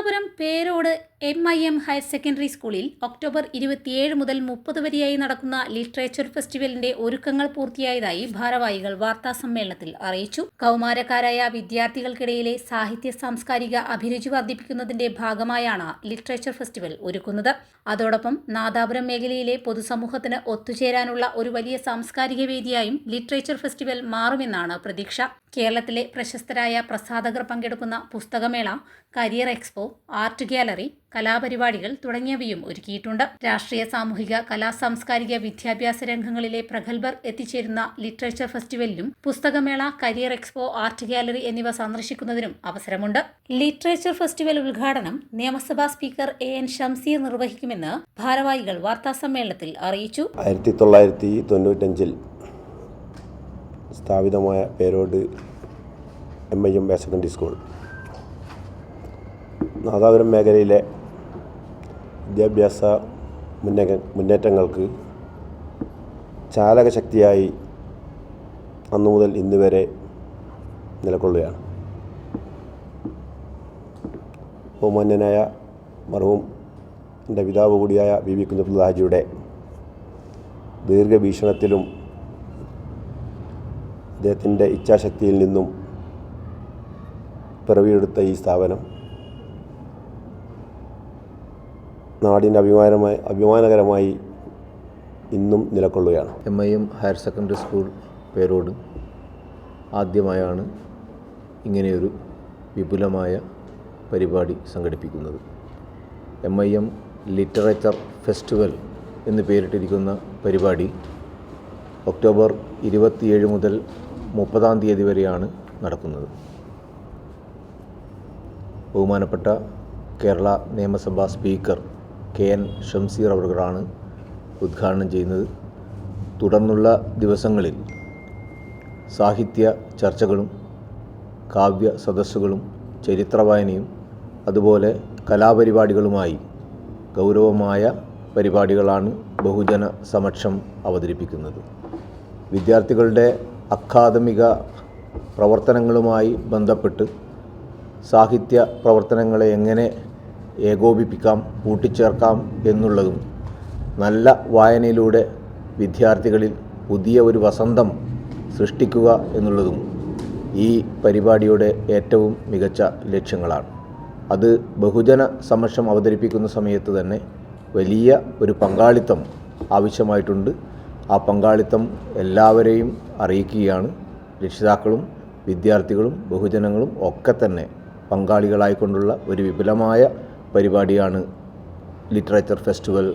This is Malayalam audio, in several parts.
Nadapuram Perode M I M higher secondary സ്കൂളിൽ ഒക്ടോബർ ഇരുപത്തിയേഴ് മുതൽ മുപ്പത് വരെയായി നടക്കുന്ന ലിറ്ററേച്ചർ ഫെസ്റ്റിവലിന്റെ ഒരുക്കങ്ങൾ പൂർത്തിയായതായി ഭാരവാഹികൾ വാർത്താസമ്മേളനത്തിൽ അറിയിച്ചു. കൗമാരക്കാരായ വിദ്യാർത്ഥികൾക്കിടയിലെ സാഹിത്യ സാംസ്കാരിക അഭിരുചി വർദ്ധിപ്പിക്കുന്നതിന്റെ ഭാഗമായാണ് ലിറ്ററേച്ചർ ഫെസ്റ്റിവൽ ഒരുക്കുന്നത്. അതോടൊപ്പം നാദാപുരം മേഖലയിലെ പൊതുസമൂഹത്തിന് ഒത്തുചേരാനുള്ള ഒരു വലിയ സാംസ്കാരിക വേദിയായും ലിറ്ററേച്ചർ ഫെസ്റ്റിവൽ മാറുമെന്നാണ് പ്രതീക്ഷ. കേരളത്തിലെ പ്രശസ്തരായ പ്രസാധകർ പങ്കെടുക്കുന്ന പുസ്തകമേള കരിയർ എക്സ്പോ ആർട്ട് ഗ്യാലറി കലാപരിപാടികൾ തുടങ്ങിയവയും ഒരുക്കിയിട്ടുണ്ട്. രാഷ്ട്രീയ സാമൂഹിക കലാ സാംസ്കാരിക വിദ്യാഭ്യാസ രംഗങ്ങളിലെ പ്രഗത്ഭർ എത്തിച്ചേരുന്ന ലിറ്ററേച്ചർ ഫെസ്റ്റിവലിലും പുസ്തകമേള കരിയർ എക്സ്പോ ആർട്ട് ഗാലറി എന്നിവ സന്ദർശിക്കുന്നതിനും അവസരമുണ്ട്. ലിറ്ററേച്ചർ ഫെസ്റ്റിവൽ ഉദ്ഘാടനം നിയമസഭാ സ്പീക്കർ എ എൻ ഷംസീർ നിർവഹിക്കുമെന്ന് ഭാരവാഹികൾ വാർത്താസമ്മേളനത്തിൽ അറിയിച്ചു. ആയിരത്തി തൊള്ളായിരത്തി തൊണ്ണൂറ്റഞ്ചിൽ സ്ഥാപിതമായ Perode M I M higher secondary school. Nadapuram മേഖലയിലെ വിദ്യാഭ്യാസ മുന്നേറ്റ മുന്നേറ്റങ്ങൾക്ക് ചാലകശക്തിയായി അന്നു മുതൽ ഇന്ന് വരെ നിലകൊള്ളുകയാണ്. ബഹുമാന്യനായ മർഹൂം എന്റെ പിതാവ് കൂടിയായ വി. കുഞ്ഞബ്ദുൽ ഹാജിയുടെ ദീർഘവീക്ഷണത്തിലും അദ്ദേഹത്തിന്റെ ഇച്ഛാശക്തിയിൽ നിന്നും പിറവിയെടുത്ത ഈ സ്ഥാപനം നാടിന്റെ അഭിമാനമായി അഭിമാനകരമായി ഇന്നും നിലകൊള്ളുകയാണ് M I M higher secondary school Perode ആദ്യമായാണ് ഇങ്ങനെയൊരു വിപുലമായ പരിപാടി സംഘടിപ്പിക്കുന്നത്. M I M literature festival എന്ന് പേരിട്ടിരിക്കുന്ന പരിപാടി ഒക്ടോബർ ഇരുപത്തിയേഴ് മുതൽ മുപ്പതാം തീയതി വരെയാണ് നടക്കുന്നത്. ബഹുമാനപ്പെട്ട കേരള നിയമസഭാ സ്പീക്കർ കെ എൻ ഷംസീർ അവർകളാണ് ഉദ്ഘാടനം ചെയ്യുന്നത്. തുടർന്നുള്ള ദിവസങ്ങളിൽ സാഹിത്യ ചർച്ചകളും കാവ്യ സദസ്സുകളും ചരിത്രവായനയും അതുപോലെ കലാപരിപാടികളുമായി ഗൗരവമായ പരിപാടികളാണ് ബഹുജന സമക്ഷം അവതരിപ്പിക്കുന്നത്. വിദ്യാർത്ഥികളുടെ അക്കാദമിക പ്രവർത്തനങ്ങളുമായി ബന്ധപ്പെട്ട് സാഹിത്യ പ്രവർത്തനങ്ങളെ എങ്ങനെ ഏകോപിപ്പിക്കാം കൂട്ടിച്ചേർക്കാം എന്നുള്ളതും നല്ല വായനയിലൂടെ വിദ്യാർത്ഥികളിൽ പുതിയ ഒരു വസന്തം സൃഷ്ടിക്കുക എന്നുള്ളതും ഈ പരിപാടിയുടെ ഏറ്റവും മികച്ച ലക്ഷ്യങ്ങളാണ്. അത് ബഹുജന സമക്ഷം അവതരിപ്പിക്കുന്ന സമയത്ത് തന്നെ വലിയ ഒരു പങ്കാളിത്തം ആവശ്യമായിട്ടുണ്ട്. ആ പങ്കാളിത്തം എല്ലാവരെയും അറിയിക്കുകയാണ്. രക്ഷിതാക്കളും വിദ്യാർത്ഥികളും ബഹുജനങ്ങളും ഒക്കെ തന്നെ പങ്കാളികളായിക്കൊണ്ടുള്ള ഒരു വിപുലമായ പരിപാടിയാണ് ലിറ്ററേച്ചർ ഫെസ്റ്റിവൽ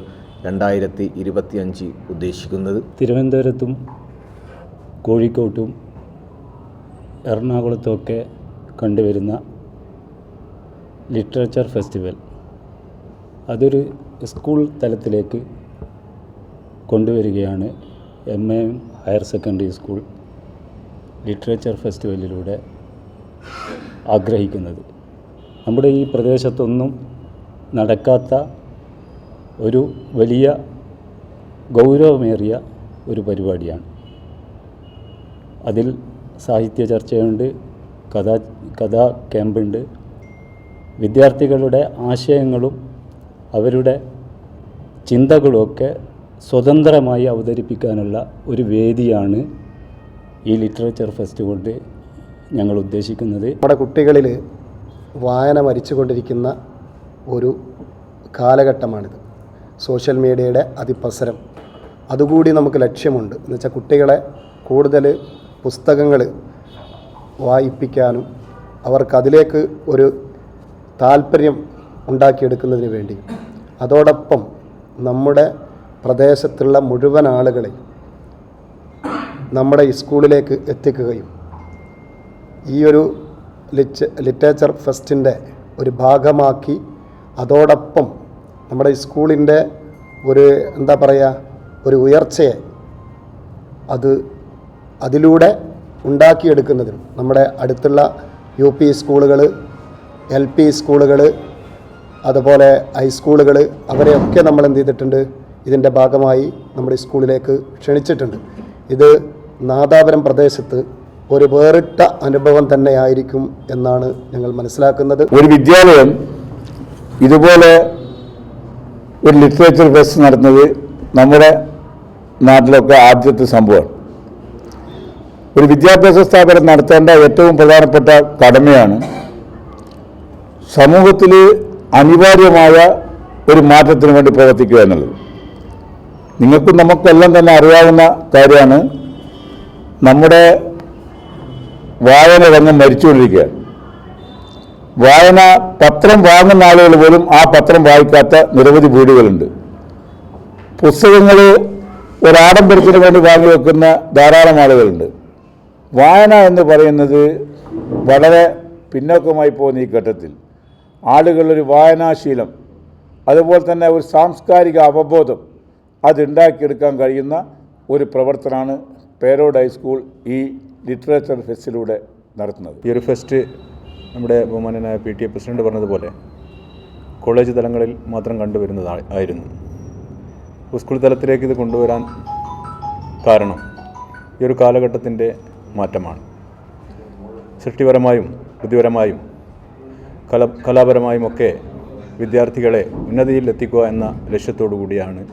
രണ്ടായിരത്തി ഇരുപത്തിയഞ്ച് ഉദ്ദേശിക്കുന്നത്. തിരുവനന്തപുരത്തും കോഴിക്കോട്ടും എറണാകുളത്തുമൊക്കെ കണ്ടുവരുന്ന ലിറ്ററേച്ചർ ഫെസ്റ്റിവൽ അതൊരു സ്കൂൾ തലത്തിലേക്ക് കൊണ്ടുവരികയാണ് A M higher secondary school literature ഫെസ്റ്റിവലിലൂടെ ആഗ്രഹിക്കുന്നത്. നമ്മുടെ ഈ പ്രദേശത്തൊന്നും നടക്കാത്ത ഒരു വലിയ ഗൗരവമേറിയ ഒരു പരിപാടിയാണ്. അതിൽ സാഹിത്യ ചർച്ചയുണ്ട് കഥാ കഥാ ക്യാമ്പുണ്ട്. വിദ്യാർത്ഥികളുടെ ആശയങ്ങളും അവരുടെ ചിന്തകളുമൊക്കെ സ്വതന്ത്രമായി അവതരിപ്പിക്കാനുള്ള ഒരു വേദിയാണ് ഈ ലിറ്ററേച്ചർ ഫെസ്റ്റ് കൊണ്ട് ഞങ്ങൾ ഉദ്ദേശിക്കുന്നത്. നമ്മുടെ കുട്ടികളിൽ വായന മരിച്ചുകൊണ്ടിരിക്കുന്ന ഒരു കാലഘട്ടമാണിത്. സോഷ്യൽ മീഡിയയുടെ അതിപ്രസരം. അതുകൂടി നമുക്ക് ലക്ഷ്യമുണ്ട്. എന്ന് വെച്ചാൽ കുട്ടികളെ കൂടുതൽ പുസ്തകങ്ങൾ വായിപ്പിക്കാനും അവർക്ക് അതിലേക്ക് ഒരു താല്പര്യം ഉണ്ടാക്കിയെടുക്കുന്നതിന് വേണ്ടി. അതോടൊപ്പം നമ്മുടെ പ്രദേശത്തുള്ള മുഴുവൻ ആളുകളെ നമ്മുടെ സ്കൂളിലേക്ക് എത്തിക്കുകയും ഈ ഒരു ലിറ്റ് ലിറ്ററേച്ചർ ഫെസ്റ്റിന്റെ ഒരു ഭാഗമാക്കി അതോടൊപ്പം നമ്മുടെ സ്കൂളിന്റെ ഒരു എന്താ പറയുക ഒരു ഉയർച്ചയെ അത് അതിലൂടെ ഉണ്ടാക്കിയെടുക്കുന്നതിനും നമ്മുടെ അടുത്തുള്ള യു പി സ്കൂളുകൾ എൽ പി സ്കൂളുകൾ അതുപോലെ ഹൈസ്കൂളുകൾ അവരെയൊക്കെ നമ്മൾ എന്ത് ചെയ്തിട്ടുണ്ട് ഇതിന്റെ ഭാഗമായി നമ്മുടെ സ്കൂളിലേക്ക് ക്ഷണിച്ചിട്ടുണ്ട്. ഇത് നാദാപുരം പ്രദേശത്ത് ഒരു വേറിട്ട അനുഭവം തന്നെയായിരിക്കും എന്നാണ് ഞങ്ങൾ മനസ്സിലാക്കുന്നത്. ഒരു വിദ്യാലയം ഇതുപോലെ ഒരു ലിറ്ററേച്ചർ ഫെസ്റ്റ് നടത്തുന്നത് നമ്മുടെ നാട്ടിലൊക്കെ ആദ്യത്തെ സംഭവമാണ്. ഒരു വിദ്യാഭ്യാസ സ്ഥാപനം നടത്തേണ്ട ഏറ്റവും പ്രധാനപ്പെട്ട കടമയാണ് സമൂഹത്തിൽ അനിവാര്യമായ ഒരു മാറ്റത്തിന് വേണ്ടി പ്രവർത്തിക്കുക എന്നുള്ളത്. നിങ്ങൾക്കും നമുക്കെല്ലാം തന്നെ അറിയാവുന്ന കാര്യമാണ് നമ്മുടെ വായന രംഗം മരിച്ചുകൊണ്ടിരിക്കുകയാണ്. വായന പത്രം വാങ്ങുന്ന ആളുകൾ പോലും ആ പത്രം വായിക്കാത്ത നിരവധി വീടുകളുണ്ട്. പുസ്തകങ്ങൾ ഒരാഡംബരത്തിന് വേണ്ടി വാങ്ങി വെക്കുന്ന ധാരാളം ആളുകളുണ്ട്. വായന എന്ന് പറയുന്നത് വളരെ പിന്നോക്കമായി പോകുന്ന ഈ ഘട്ടത്തിൽ. ആളുകളൊരു വായനാശീലം അതുപോലെ തന്നെ ഒരു സാംസ്കാരിക അവബോധം അതുണ്ടാക്കിയെടുക്കാൻ കഴിയുന്ന ഒരു പ്രവർത്തനമാണ് പേരോഡ് ഹൈസ്കൂൾ ഈ ലിറ്ററേച്ചർ ഫെസ്റ്റിലൂടെ നടത്തുന്നത്. ഈ ഒരു ഫെസ്റ്റ് നമ്മുടെ ബഹുമാനായ പി ടി എ പ്രസിഡന്റ് പറഞ്ഞതുപോലെ കോളേജ് തലങ്ങളിൽ മാത്രം കണ്ടുവരുന്നത് ആയിരുന്നു. സ്കൂൾ തലത്തിലേക്ക് ഇത് കൊണ്ടുവരാൻ കാരണം ഈ ഒരു കാലഘട്ടത്തിന്റെ മാറ്റമാണ്. സൃഷ്ടിപരമായും ബുദ്ധിപരമായും കല കലാപരമായും ഒക്കെ വിദ്യാർത്ഥികളെ ഉന്നതിയിൽ എത്തിക്കുക എന്ന ലക്ഷ്യത്തോടു കൂടിയാണ്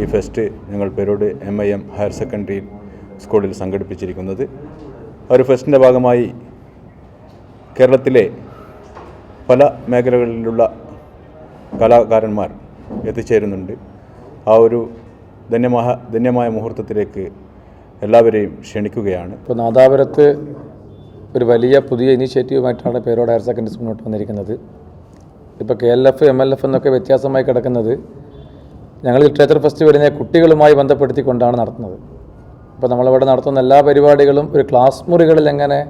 ഈ ഫെസ്റ്റ് ഞങ്ങൾ Perode M I M higher secondary സ്കൂളിൽ സംഘടിപ്പിച്ചിരിക്കുന്നത്. ആ ഒരു ഫെസ്റ്റിന്റെ ഭാഗമായി കേരളത്തിലെ പല മേഖലകളിലുള്ള കലാകാരന്മാർ എത്തിച്ചേരുന്നുണ്ട്. ആ ഒരു ധന്യമായ ധന്യമായ മുഹൂർത്തത്തിലേക്ക് എല്ലാവരെയും ക്ഷണിക്കുകയാണ്. ഇപ്പോൾ നാദാപുരത്ത് ഒരു വലിയ പുതിയ ഇനീഷ്യേറ്റീവുമായിട്ടാണ് പേരോട് ഹയർ സെക്കൻഡറി സ്കൂൾ മുന്നോട്ട് വന്നിരിക്കുന്നത്. ഇപ്പോൾ K L F M L F എന്നൊക്കെ വ്യത്യാസമായി കിടക്കുന്നത്. ഞങ്ങൾ ലിറ്ററേച്ചർ ഫെസ്റ്റിവലിനെ കുട്ടികളുമായി ബന്ധപ്പെടുത്തിക്കൊണ്ടാണ് നടത്തുന്നത്. അപ്പോൾ നമ്മളിവിടെ നടത്തുന്ന എല്ലാ പരിപാടികളും ഒരു ക്ലാസ് മുറികളിൽ എങ്ങനെ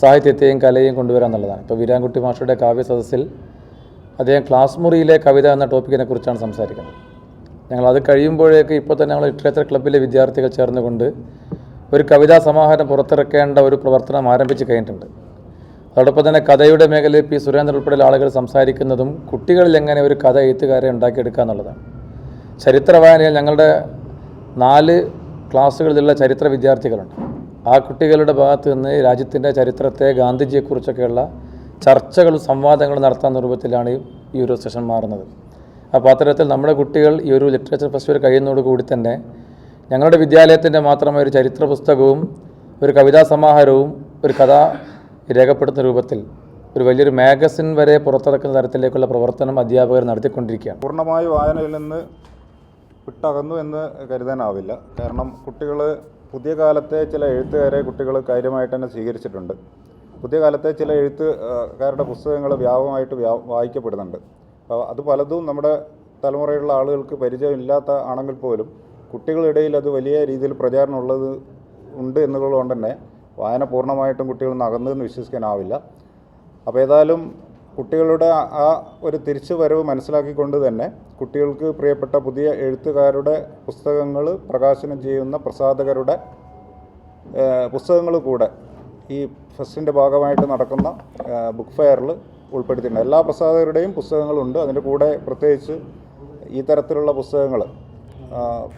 സാഹിത്യത്തെയും കലയെയും കൊണ്ടുവരാൻ എന്നുള്ളതാണ് ഇപ്പോൾ വീരാൻകുട്ടി മാഷയുടെ കാവ്യ സദസ്സിൽ അദ്ദേഹം ക്ലാസ് മുറിയിലെ കവിത എന്ന ടോപ്പിക്കിനെ കുറിച്ചാണ് സംസാരിക്കുന്നത്. ഞങ്ങൾ അത് കഴിയുമ്പോഴേക്ക് ഇപ്പോൾ തന്നെ ഞങ്ങൾ ലിറ്ററേച്ചർ ക്ലബ്ബിലെ വിദ്യാർത്ഥികൾ ചേർന്നുകൊണ്ട് ഒരു കവിതാ സമാഹാരം പുറത്തിറക്കേണ്ട ഒരു പ്രവർത്തനം ആരംഭിച്ച് കഴിഞ്ഞിട്ടുണ്ട്. അതോടൊപ്പം തന്നെ കഥയുടെ മേഖലയിൽ പി സുരേന്ദ്രൻ ഉൾപ്പെടെയുള്ള ആളുകൾ സംസാരിക്കുന്നതും കുട്ടികളിൽ എങ്ങനെ ഒരു കഥ എഴുത്തുകാരെ ഉണ്ടാക്കിയെടുക്കുക എന്നുള്ളതാണ്. ചരിത്ര വായനയിൽ ഞങ്ങളുടെ നാല് ക്ലാസ്സുകളിലുള്ള ചരിത്ര വിദ്യാർത്ഥികളുണ്ട്. ആ കുട്ടികളുടെ ഭാഗത്ത് നിന്ന് രാജ്യത്തിന്റെ ചരിത്രത്തെ ഗാന്ധിജിയെക്കുറിച്ചൊക്കെയുള്ള ചർച്ചകളും സംവാദങ്ങളും നടത്താൻ രൂപത്തിലാണ് ഈ ഒരു സെഷൻ മാറുന്നത്. അപ്പോൾ അത്തരത്തിൽ നമ്മുടെ കുട്ടികൾ ഈ ഒരു ലിറ്ററേച്ചർ ഫെസ്റ്റിവൽ കഴിയുന്നതോടുകൂടി തന്നെ ഞങ്ങളുടെ വിദ്യാലയത്തിന്റെ മാത്രമായ ഒരു ചരിത്ര പുസ്തകവും ഒരു കവിതാ സമാഹാരവും ഒരു കഥ രേഖപ്പെടുത്തുന്ന രൂപത്തിൽ ഒരു വലിയൊരു മാഗസിൻ വരെ പുറത്തിറക്കുന്ന തരത്തിലേക്കുള്ള പ്രവർത്തനം അധ്യാപകർ നടത്തിക്കൊണ്ടിരിക്കുകയാണ്. പൂർണമായി വായനയിൽ നിന്ന് വിട്ടകന്നു എന്ന് കരുതാനാവില്ല. കാരണം കുട്ടികൾ പുതിയ കാലത്തെ ചില എഴുത്തുകാരെ കുട്ടികൾ കാര്യമായിട്ട് തന്നെ സ്വീകരിച്ചിട്ടുണ്ട്. പുതിയ കാലത്തെ ചില എഴുത്തുകാരുടെ പുസ്തകങ്ങൾ വ്യാപകമായിട്ട് വ്യാ വായിക്കപ്പെടുന്നുണ്ട്. അപ്പോൾ അത് പലതും നമ്മുടെ തലമുറയിലുള്ള ആളുകൾക്ക് പരിചയമില്ലാത്ത ആണെങ്കിൽ പോലും കുട്ടികളിടയിൽ അത് വലിയ രീതിയിൽ പ്രചാരണമുള്ളത് ഉണ്ട് എന്നുള്ളതുകൊണ്ട് തന്നെ വായന പൂർണമായിട്ടും കുട്ടികൾ നകന്നു അകന്നതെന്ന് വിശ്വസിക്കാനാവില്ല. അപ്പോൾ ഏതായാലും കുട്ടികളുടെ ആ- ഒരു തിരിച്ചു വരവ് മനസ്സിലാക്കിക്കൊണ്ട് തന്നെ കുട്ടികൾക്ക് പ്രിയപ്പെട്ട പുതിയ എഴുത്തുകാരുടെ പുസ്തകങ്ങൾ പ്രകാശനം ചെയ്യുന്ന പ്രസാധകരുടെ പുസ്തകങ്ങൾ കൂടെ ഈ ഫെസ്റ്റിന്റെ ഭാഗമായിട്ട് നടക്കുന്ന ബുക്ക് ഫെയറിൽ ഉൾപ്പെടുത്തിയിട്ടുണ്ട്. എല്ലാ പ്രസാധകരുടെയും പുസ്തകങ്ങളുണ്ട്. അതിന്റെ കൂടെ പ്രത്യേകിച്ച് ഈ തരത്തിലുള്ള പുസ്തകങ്ങൾ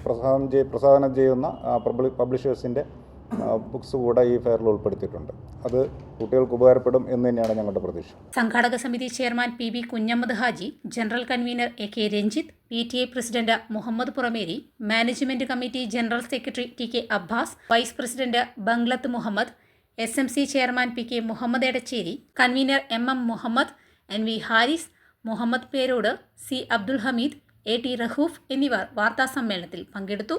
പ്രസാദനം ചെയ് പ്രസാധനം ചെയ്യുന്ന പബ്ലി പബ്ലിഷേഴ്സിന്റെ ബുക്സ് കൂടെ ഈ ഫെയറിൽ ഉൾപ്പെടുത്തിയിട്ടുണ്ട്. അത് കുട്ടികൾക്ക് ഉപകാരപ്പെടും എന്ന് തന്നെയാണ് ഞങ്ങളുടെ പ്രതീക്ഷ. സംഘാടക സമിതി chairman P B Kunhammad Haji general convener A K Ranjith P T A president Muhammad Purameri management committee general secretary T K Abbas vice president Banglath Muhammad S M C chairman P K Muhammad Edachery convener M M Muhammad N V Haris Muhammad Perode C Abdul Hameed A T Rahoof എന്നിവർ വാർത്താസമ്മേളനത്തിൽ പങ്കെടുത്തു.